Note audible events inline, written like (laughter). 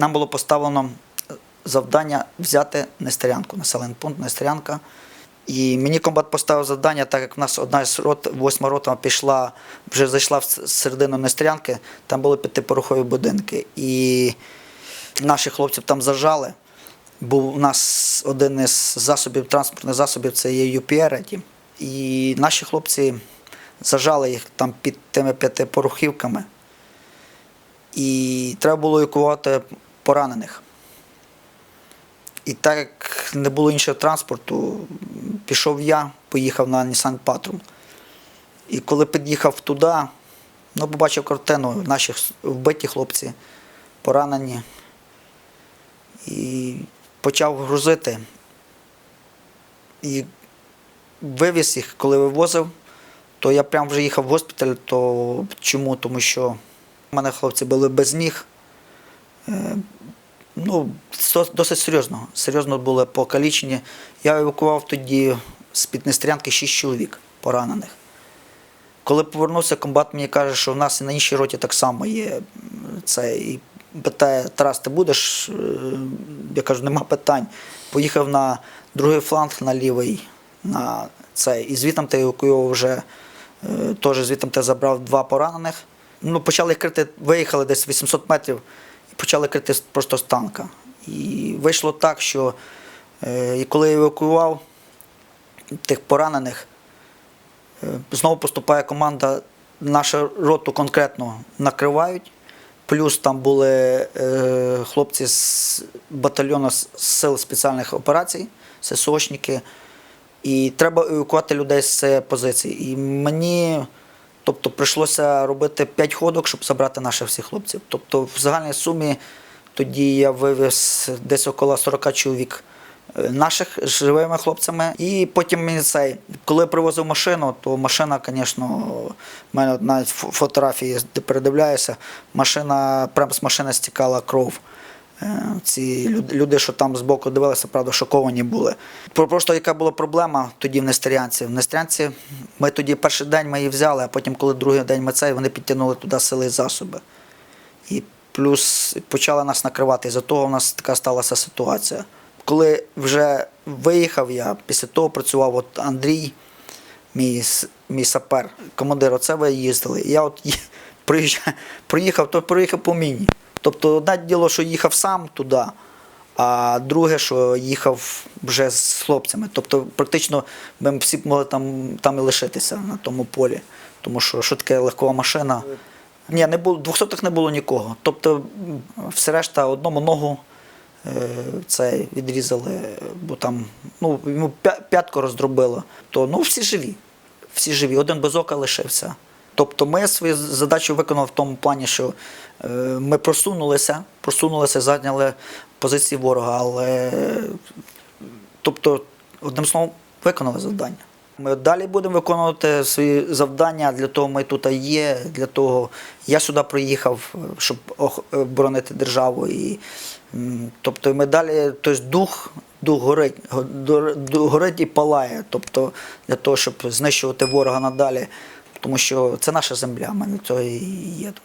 нам було поставлено завдання взяти Нестерянку, населений пункт Нестерянка. І мені комбат поставив завдання, так як в нас одна з рот, восьма рота пішла, вже зайшла в середину Нестерянки, там були п'ятипорохові будинки. І наших хлопців там зажали. Був у нас один із засобів, транспортних засобів це є UPR. І наші хлопці зажали їх там під тими п'ятипорохівками. І треба було евакуювати поранених. І так як не було іншого транспорту, пішов я, поїхав на Nissan Patrol. І коли під'їхав туди, ну, побачив картину, наші вбиті хлопці, поранені. І почав грузити. І вивіз їх, коли вивозив, то я прям вже їхав в госпіталь. То чому? Тому що в мене хлопці були без ніг. Е, Ну, досить серйозно. Серйозно були покалічені. Я евакував тоді з під Нестрянки 6 чоловік поранених. Коли повернувся, комбат мені каже, що в нас і на іншій роті так само є це. І питає, Тарас, ти будеш? Е, Я кажу, нема питань. Поїхав на другий фланг на лівий, на цей. І звітом ти евакуював вже, е, теж звітом ти забрав два поранених. Ну, почали крити, виїхали десь 800 метрів почали крити просто з танка. І вийшло так, що е, коли я евакуював тих поранених, Е, Знову поступає команда, нашу роту конкретно накривають. Плюс там були е, хлопці з батальйону сил спеціальних операцій, ССОшники. І треба евакувати людей з позиції. І мені тобто, прийшлося робити 5 ходок, щоб забрати наших всіх хлопців. Тобто, в загальній сумі тоді я вивез десь около 40 чоловік е, наших живими хлопцями. І потім мені цей, коли привозив машину, то машина, звісно, в мене навіть фотографії, передивляюся, машина, прямо з машини стікала кров. Е, Ці люди, що там збоку дивилися, правда, шоковані були. Про- Просто яка була проблема тоді в Нестерянці. В Нестерянці ми тоді перший день ми її взяли, а потім, коли другий день ми цей, вони підтягнули туди сили і засоби. І плюс почали нас накривати. І за того в нас така сталася ситуація. Коли вже виїхав я, після того працював от Андрій, мій, мій сапер, командир, оце ви їздили. Я от (laughs) приїхав, то приїхав по міні. Тобто одне діло, що їхав сам туди, а друге, що їхав вже з хлопцями. Тобто, практично ми всі могли там, там і лишитися на тому полі. Тому що що таке легкова машина. Ні, не було, 200-х не було нікого. Тобто, все решта одному ногу е, це відрізали, бо там ну, йому п'я- п'ятку роздробило. То ну, всі живі. Всі живі, один без ока лишився. Тобто ми свою задачу виконали в тому плані, що е, ми просунулися, просунулися, зайняли позиції ворога, але тобто, одним словом, виконали завдання. Ми далі будемо виконувати свої завдання. Для того ми тут є. Для того я сюди приїхав, щоб ох- боронити державу. І, тобто ми далі, тобто дух, дух горить, горить і палає. Тобто для того, щоб знищувати ворога надалі. Тому що це наша земля, ми для цього і є тут.